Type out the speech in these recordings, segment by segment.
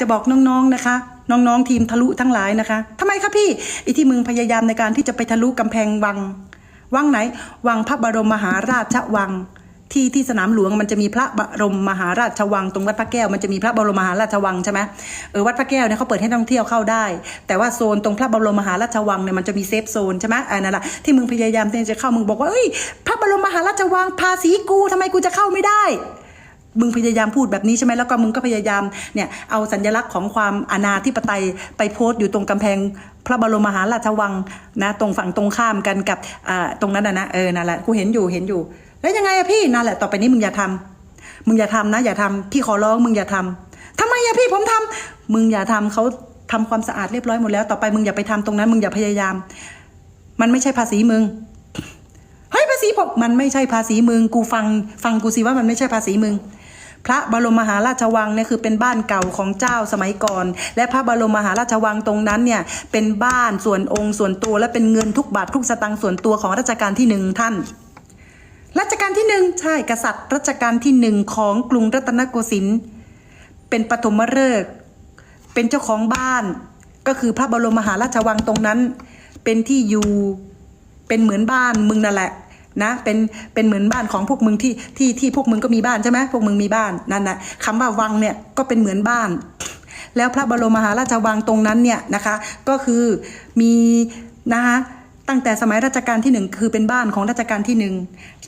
จะบอกน้องๆนะคะ น้องๆทีมทะลุทั้งหลายนะคะทำไมคะพี่ไอ้ที่มึงพยายามในการที่จะไปทะลุกำแพงวัง วังไหน วังพระบรมมหาราชวังที่ที่สนามหลวงมันจะมีพระบรมมหาราชวังตรงวัดพระแก้วมันจะมีพระบรมมหาราชวังใช่ไหมเออวัดพระแก้วเนี่ยเขาเปิดให้นักท่องเที่ยวเข้าได้ แต่ว่าโซนตรงพระบรมมหาราชวังเนี่ยมันจะมีเซฟโซนใช่ไหมอันนั่นแหละที่มึงพยายามที่จะเข้ามึงบอกว่าเอ้ยพระบรมมหาราชวังภาษีกูทำไมกูจะเข้าไม่ได้ มึงพยายามพูดแบบนี้ใช่ไหมแล้วก็มึงก็พยายามเนี่ยเอาสัญลักษณ์ของความอาณาธิปไตยไปโพสต์อยู่ตรงกำแพงพระบรมมหาราชวังนะตรงฝั่งตรงข้ามกันกับอ่าตรงนั้นนะนะเออนั่นแหละกูเห็นอยู่เห็นอยู่ แล้วยังไงอะพี่นั่นแหละต่อไปนี้มึงอย่าทำมึงอย่าทำนะ อย่าทำพี่ขอร้องมึงอย่าทำทำไมอะพี่ผมทำมึงอย่าทำเขาทำความสะอาดเรียบร้อยหมดแล้วต่อไปมึงอย่าไปทำตรงนั้น มึงอย่าพยายาม มันไม่ใช่ภาษีมึงเฮ้ยภาษีผมมันไม่ใช่ภาษีมึงกูฟังฟังกูสิว่ามันไม่ใช่ภาษีมึง พระบรมมหาราชวังเนี่ยคือเป็นบ้านเก่าของเจ้าสมัยก่อน และพระบรมมหาราชวังตรงนั้นเนี่ยเป็นบ้านส่วนองค์ส่วนตัวและเป็นเงินทุกบาททุกสตางค์ส่วนตัวของรัชกาลที่หนึ่งท่านรัชกาลที่หนึ่งใช่กษัตริย์รัชกาลที่หนึ่งของกรุงรัตนโกสินทร์เป็นปฐมฤกษ์เป็นเจ้าของบ้าน ก็คือพระบรมมหาราชวังตรงนั้น เป็นที่อยู่เป็นเหมือนบ้านมึงนั่นแหละ นะเป็นเป็นเหมือนบ้านของพวกมึงที่ที่ที่พวกมึงก็มีบ้านใช่ไหมพวกมึงมีบ้านนั่นนะคำว่าวังเนี่ยก็เป็นเหมือนบ้าน แล้วพระบรมมหาราชวังตรงนั้นเนี่ยนะคะก็คือมีนะคะตั้งแต่สมัยรัชกาลที่หนึ่งคือเป็นบ้านของรัชกาลที่หนึ่ง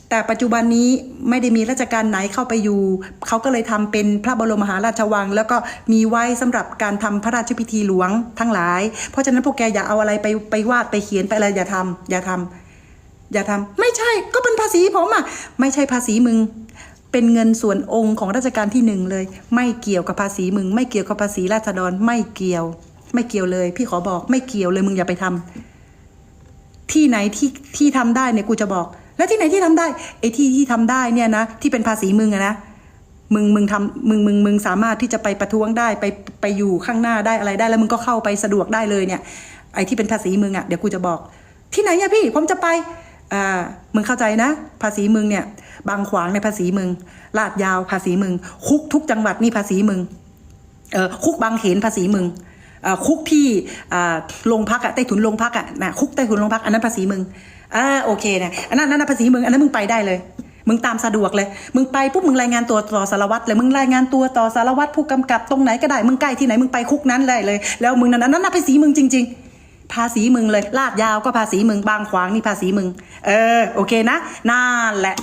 แต่ปัจจุบันนี้ไม่ได้มีรัชกาลไหนเข้าไปอยู่ เขาก็เลยทำเป็นพระบรมมหาราชวัง แล้วก็มีไว้สำหรับการทำพระราชพิธีหลวงทั้งหลาย เพราะฉะนั้นพวกแกอย่าเอาอะไรไปไปวาดไปเขียนไปอะไรอย่าทำอย่าทำอย่าทำ ใช่ก็เป็นภาษีผมอะไม่ใช่ภาษีมึง เป็นเงินส่วนองค์ของราชการที่หนึ่งเลย ไม่เกี่ยวกับภาษีมึง ไม่เกี่ยวกับภาษีราษฎรไม่เกี่ยว ไม่เกี่ยวเลย พี่ขอบอกไม่เกี่ยวเลยมึงอย่าไปทำที่ไหนที่ที่ทำได้เนี่ยกูจะบอก แล้วที่ไหนที่ทำได้ไอ้ที่ที่ทำได้เนี่ยนะที่เป็นภาษีมึงอะนะมึงมึงทำมึงมึงมึงสามารถที่จะไปประท้วงได้ไปไปอยู่ข้างหน้าได้อะไรได้ แล้วมึงก็เข้าไปสะดวกได้เลยเนี่ย ไอ้ที่เป็นภาษีมึงอะเดี๋ยวกูจะบอก ที่ไหนอะพี่ผมจะไป อ่ามึงเข้าใจนะ ภาษีมึงเนี่ย บางขวางในภาษีมึง ลาดยาวภาษีมึง คุกทุกจังหวัดนี่ภาษีมึง เออคุกบางเขนภาษีมึงคุกที่โรงพักอะใต้ถุนโรงพักอะนะคุกใต้ถุนโรงพักอันนั้นภาษีมึงอ่าโอเคนะอันนั้นอันนั้นภาษีมึงอันนั้นมึงไปได้เลย มึงตามสะดวกเลย มึงไปปุ๊บมึงรายงานตัวต่อสารวัตรเลยมึงรายงานตัวต่อสารวัตรผู้กำกับตรงไหนก็ได้มึงใกล้ที่ไหนมึงไปคุกนั้นได้เลย แล้วมึงนั้นนั้นน่ะภาษีมึงจริง ๆ ภาษีมึงเลย ลาดยาวก็ภาษีมึงบางขวางนี่ภาษีมึง เออ โอเคนะนั่นแหละ